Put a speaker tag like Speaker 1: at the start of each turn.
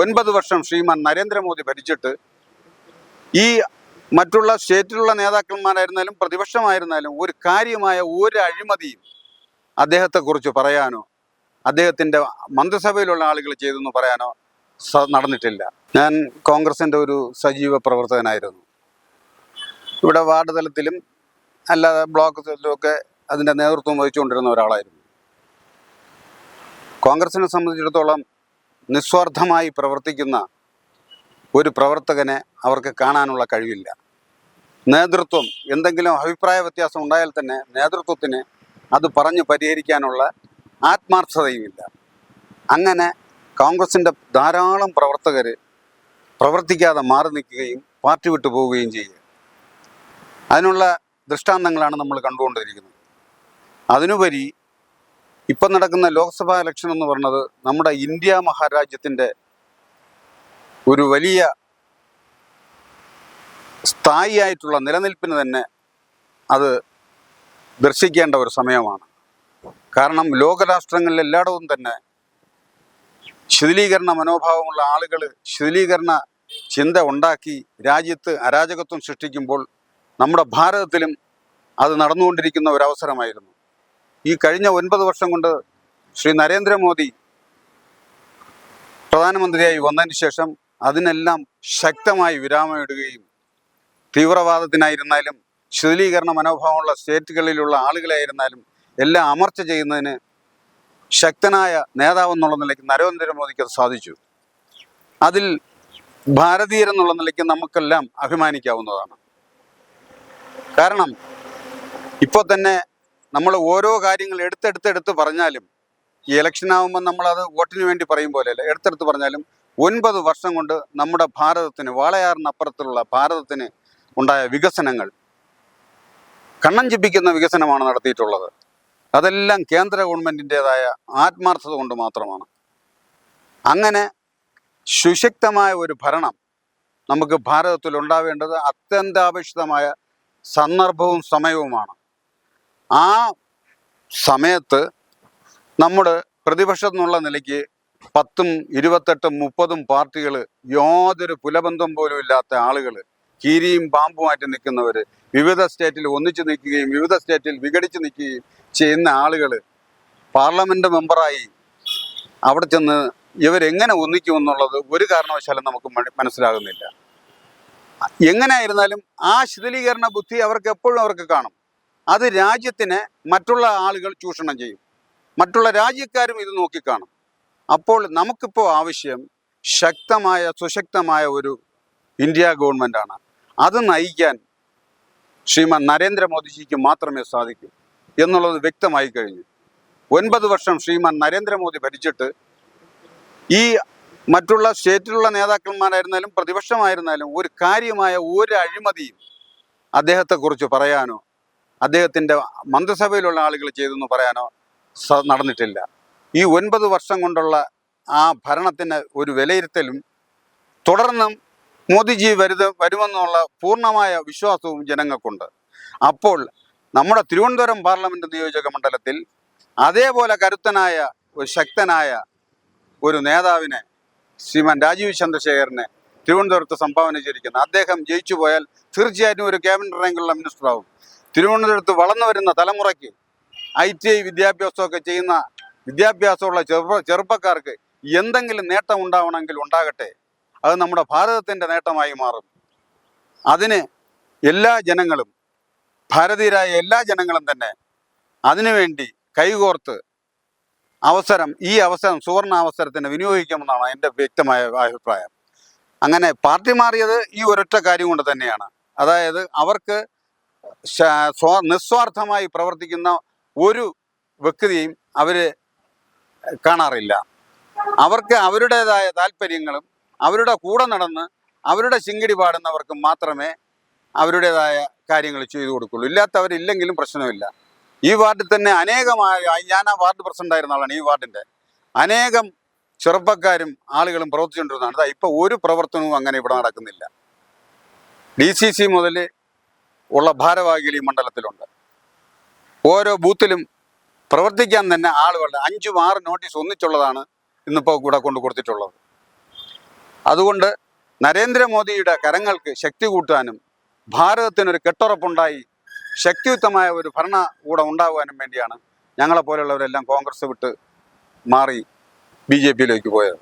Speaker 1: ഒൻപത് വർഷം ശ്രീമാൻ നരേന്ദ്രമോദി ഭരിച്ചിട്ട് ഈ മറ്റുള്ള സ്റ്റേറ്റിലുള്ള നേതാക്കന്മാരായിരുന്നാലും പ്രതിപക്ഷമായിരുന്നാലും ഒരു കാര്യമായ ഒരു അഴിമതിയും അദ്ദേഹത്തെക്കുറിച്ച് പറയാനോ അദ്ദേഹത്തിന്റെ മന്ത്രിസഭയിലുള്ള ആളുകൾ ചെയ്തെന്ന് പറയാനോ നടന്നിട്ടില്ല. ഞാൻ കോൺഗ്രസിന്റെ ഒരു സജീവ പ്രവർത്തകനായിരുന്നു. ഇവിടെ വാർഡ് തലത്തിലും അല്ലാതെ ബ്ലോക്ക് തലത്തിലും ഒക്കെ അതിന്റെ നേതൃത്വം വഹിച്ചുകൊണ്ടിരുന്ന ഒരാളായിരുന്നു. കോൺഗ്രസിനെ സംബന്ധിച്ചിടത്തോളം നിസ്വാർത്ഥമായി പ്രവർത്തിക്കുന്ന ഒരു പ്രവർത്തകനെ അവർക്ക് കാണാനുള്ള കഴിവില്ല. നേതൃത്വം എന്തെങ്കിലും അഭിപ്രായ വ്യത്യാസം ഉണ്ടായാൽ തന്നെ നേതൃത്വത്തിന് അത് പറഞ്ഞു പരിഹരിക്കാനുള്ള ആത്മാർത്ഥതയുമില്ല. അങ്ങനെ കോൺഗ്രസിന്റെ ധാരാളം പ്രവർത്തകർ പ്രവർത്തിക്കാതെ മാറി നിൽക്കുകയും പാർട്ടി വിട്ടു പോവുകയും ചെയ്യുക അതിനുള്ള ദൃഷ്ടാന്തങ്ങളാണ് നമ്മൾ കണ്ടുകൊണ്ടിരിക്കുന്നത്. അതിനുപരി ഇപ്പം നടക്കുന്ന ലോക്സഭാ ഇലക്ഷൻ എന്ന് പറയുന്നത് നമ്മുടെ ഇന്ത്യ മഹാരാജ്യത്തിന്റെ ഒരു വലിയ സ്ഥായിയായിട്ടുള്ള നിലനിൽപ്പിന് തന്നെ അത് ദർശിക്കേണ്ട ഒരു സമയമാണ്. കാരണം ലോകരാഷ്ട്രങ്ങളിൽ എല്ലായിടവും തന്നെ ശിഥിലീകരണ മനോഭാവമുള്ള ആളുകൾ ശിഥിലീകരണ ചിന്ത ഉണ്ടാക്കി രാജ്യത്ത് അരാജകത്വം സൃഷ്ടിക്കുമ്പോൾ നമ്മുടെ ഭാരതത്തിലും അത് നടന്നുകൊണ്ടിരിക്കുന്ന ഒരു അവസരമായിരുന്നു. ഈ കഴിഞ്ഞ ഒൻപത് വർഷം കൊണ്ട് ശ്രീ നരേന്ദ്രമോദി പ്രധാനമന്ത്രിയായി വന്നതിന് ശേഷം അതിനെല്ലാം ശക്തമായി വിരാമമിടുകയും തീവ്രവാദത്തിനായിരുന്നാലും ശിഥിലീകരണ മനോഭാവമുള്ള സ്റ്റേറ്റുകളിലുള്ള ആളുകളായിരുന്നാലും എല്ലാം അമർച്ച ചെയ്യുന്നതിന് ശക്തനായ നേതാവെന്നുള്ള നിലയ്ക്ക് നരേന്ദ്രമോദിക്ക് അത് സാധിച്ചു. അതിൽ ഭാരതീയരെന്നുള്ള നിലയ്ക്ക് നമുക്കെല്ലാം അഭിമാനിക്കാവുന്നതാണ്. കാരണം ഇപ്പോൾ തന്നെ നമ്മൾ ഓരോ കാര്യങ്ങൾ എടുത്തെടുത്തെടുത്ത് പറഞ്ഞാലും ഈ ഇലക്ഷൻ ആകുമ്പോൾ നമ്മളത് വോട്ടിന് വേണ്ടി പറയും പോലെയല്ല. എടുത്തെടുത്ത് പറഞ്ഞാലും ഒൻപത് വർഷം കൊണ്ട് നമ്മുടെ ഭാരതത്തിന് വാളയാറിനപ്പുറത്തുള്ള ഭാരതത്തിന് ഉണ്ടായ വികസനങ്ങൾ കണ്ണഞ്ചിപ്പിക്കുന്ന വികസനമാണ് നടത്തിയിട്ടുള്ളത്. അതെല്ലാം കേന്ദ്ര ഗവൺമെന്റിന്റെതായ ആത്മാർത്ഥത കൊണ്ട് മാത്രമാണ്. അങ്ങനെ സുശക്തമായ ഒരു ഭരണം നമുക്ക് ഭാരതത്തിൽ ഉണ്ടാവേണ്ടത് അത്യന്താപേക്ഷിതമായ സന്ദർഭവും സമയവുമാണ്. ആ സമയത്ത് നമ്മുടെ പ്രതിപക്ഷം എന്നുള്ള നിലയ്ക്ക് പത്തും ഇരുപത്തെട്ടും മുപ്പതും പാർട്ടികൾ യാതൊരു പുലബന്ധം പോലും ഇല്ലാത്ത ആളുകൾ കീരിയും പാമ്പുമായിട്ട് നിൽക്കുന്നവർ വിവിധ സ്റ്റേറ്റിൽ ഒന്നിച്ചു നിൽക്കുകയും വിവിധ സ്റ്റേറ്റിൽ വിഘടിച്ച് നിൽക്കുകയും ചെയ്യുന്ന ആളുകൾ പാർലമെന്റ് മെമ്പറായി അവിടെ ചെന്ന് ഇവരെങ്ങനെ ഒന്നിക്കുമെന്നുള്ളത് ഒരു കാരണവശാലും നമുക്ക് മനസ്സിലാകുന്നില്ല. എങ്ങനെയായിരുന്നാലും ആ ശിഥിലീകരണ ബുദ്ധി അവർക്ക് എപ്പോഴും അവർക്ക് കാണും. അത് രാജ്യത്തിനെ മറ്റുള്ള ആളുകൾ ചൂഷണം ചെയ്യും. മറ്റുള്ള രാജ്യക്കാരും ഇത് നോക്കിക്കാണും. അപ്പോൾ നമുക്കിപ്പോൾ ആവശ്യം ശക്തമായ സുശക്തമായ ഒരു ഇന്ത്യ ഗവൺമെന്റാണ് അത് നയിക്കാൻ ശ്രീമാൻ നരേന്ദ്രമോദിജിക്ക് മാത്രമേ സാധിക്കൂ എന്നുള്ളത് വ്യക്തമായി കഴിഞ്ഞു. ഒൻപത് വർഷം ശ്രീമാൻ നരേന്ദ്രമോദി ഭരിച്ചിട്ട് ഈ മറ്റുള്ള സ്റ്റേറ്റിലുള്ള നേതാക്കന്മാരായിരുന്നാലും പ്രതിപക്ഷമായിരുന്നാലും ഒരു കാര്യമായ ഒരു അഴിമതിയും അദ്ദേഹത്തെക്കുറിച്ച് പറയാനോ അദ്ദേഹത്തിന്റെ മന്ത്രിസഭയിലുള്ള ആളുകൾ ചെയ്തെന്ന് പറയാനോ നടന്നിട്ടില്ല. ഈ ഒൻപത് വർഷം കൊണ്ടുള്ള ആ ഭരണത്തിന് ഒരു വിലയിരുത്തലും തുടർന്നും മോദിജി വരുത വരുമെന്നുള്ള പൂർണമായ വിശ്വാസവും ജനങ്ങൾക്കുണ്ട്. അപ്പോൾ നമ്മുടെ തിരുവനന്തപുരം പാർലമെന്റ് നിയോജക മണ്ഡലത്തിൽ അതേപോലെ കരുത്തനായ ഒരു ശക്തനായ ഒരു നേതാവിനെ ശ്രീമാൻ രാജീവ് ചന്ദ്രശേഖരനെ തിരുവനന്തപുരത്ത് സംഭാവന ചെയ്തിരിക്കുന്നത് അദ്ദേഹം ജയിച്ചു പോയാൽ തീർച്ചയായിട്ടും ഒരു ക്യാബിനറ്റ് റാങ്കുള്ള മിനിസ്റ്റർ ആവും തിരുവനന്തപുരത്ത് വളർന്നു വരുന്ന തലമുറയ്ക്ക് ഐ ടി ഐ വിദ്യാഭ്യാസമൊക്കെ ചെയ്യുന്ന വിദ്യാഭ്യാസമുള്ള ചെറുപ്പ ചെറുപ്പക്കാർക്ക് എന്തെങ്കിലും നേട്ടം ഉണ്ടാവണമെങ്കിൽ ഉണ്ടാകട്ടെ. അത് നമ്മുടെ ഭാരതത്തിന്റെ നേട്ടമായി മാറും. അതിന് എല്ലാ ജനങ്ങളും ഭാരതീയരായ എല്ലാ ജനങ്ങളും തന്നെ അതിനുവേണ്ടി കൈകോർത്ത് അവസരം ഈ അവസരം സുവർണ അവസരത്തിന് വിനിയോഗിക്കുമെന്നാണ് എന്റെ വ്യക്തമായ അഭിപ്രായം. അങ്ങനെ പാർട്ടി മാറിയത് ഈ ഒരൊറ്റ കാര്യം കൊണ്ട് തന്നെയാണ്. അതായത് അവർക്ക് നിസ്വാർത്ഥമായി പ്രവർത്തിക്കുന്ന ഒരു വ്യക്തിയും അവർ കാണാറില്ല. അവർക്ക് അവരുടേതായ താല്പര്യങ്ങളും അവരുടെ കൂടെ നടന്ന് അവരുടെ ചിങ്കിടി പാടുന്നവർക്ക് മാത്രമേ അവരുടേതായ കാര്യങ്ങൾ ചെയ്തു കൊടുക്കുള്ളൂ. ഇല്ലാത്തവരില്ലെങ്കിലും പ്രശ്നമില്ല. ഈ വാർഡിൽ തന്നെ അനേകമായ ഞാൻ ആ വാർഡ് പ്രസിഡന്റ് ആയിരുന്ന ആളാണ് ഈ വാർഡിന്റെ അനേകം ചെറുപ്പക്കാരും ആളുകളും പ്രവർത്തിച്ചുകൊണ്ടിരുന്നതാണ്. ഇതാ ഇപ്പൊ ഒരു പ്രവർത്തനവും അങ്ങനെ ഇവിടെ നടക്കുന്നില്ല. ഡി സി സി മുതൽ ഉള്ള ഭാരവാഹികൾ ഈ മണ്ഡലത്തിലുണ്ട്. ഓരോ ബൂത്തിലും പ്രവർത്തിക്കാൻ തന്നെ ആളുകളുടെ അഞ്ചും ആറ് നോട്ടീസ് ഒന്നിച്ചുള്ളതാണ് ഇന്നിപ്പോൾ ഇവിടെ കൊണ്ട് കൊടുത്തിട്ടുള്ളത്. അതുകൊണ്ട് നരേന്ദ്രമോദിയുടെ കരങ്ങൾക്ക് ശക്തി കൂട്ടാനും ഭാരതത്തിനൊരു കെട്ടുറപ്പുണ്ടായി ശക്തിയുക്തമായ ഒരു ഭരണ ഭരണകൂടം ഉണ്ടാകുവാനും വേണ്ടിയാണ് ഞങ്ങളെ പോലെയുള്ളവരെല്ലാം കോൺഗ്രസ് വിട്ട് മാറി ബി ജെ പിയിലേക്ക് പോയത്.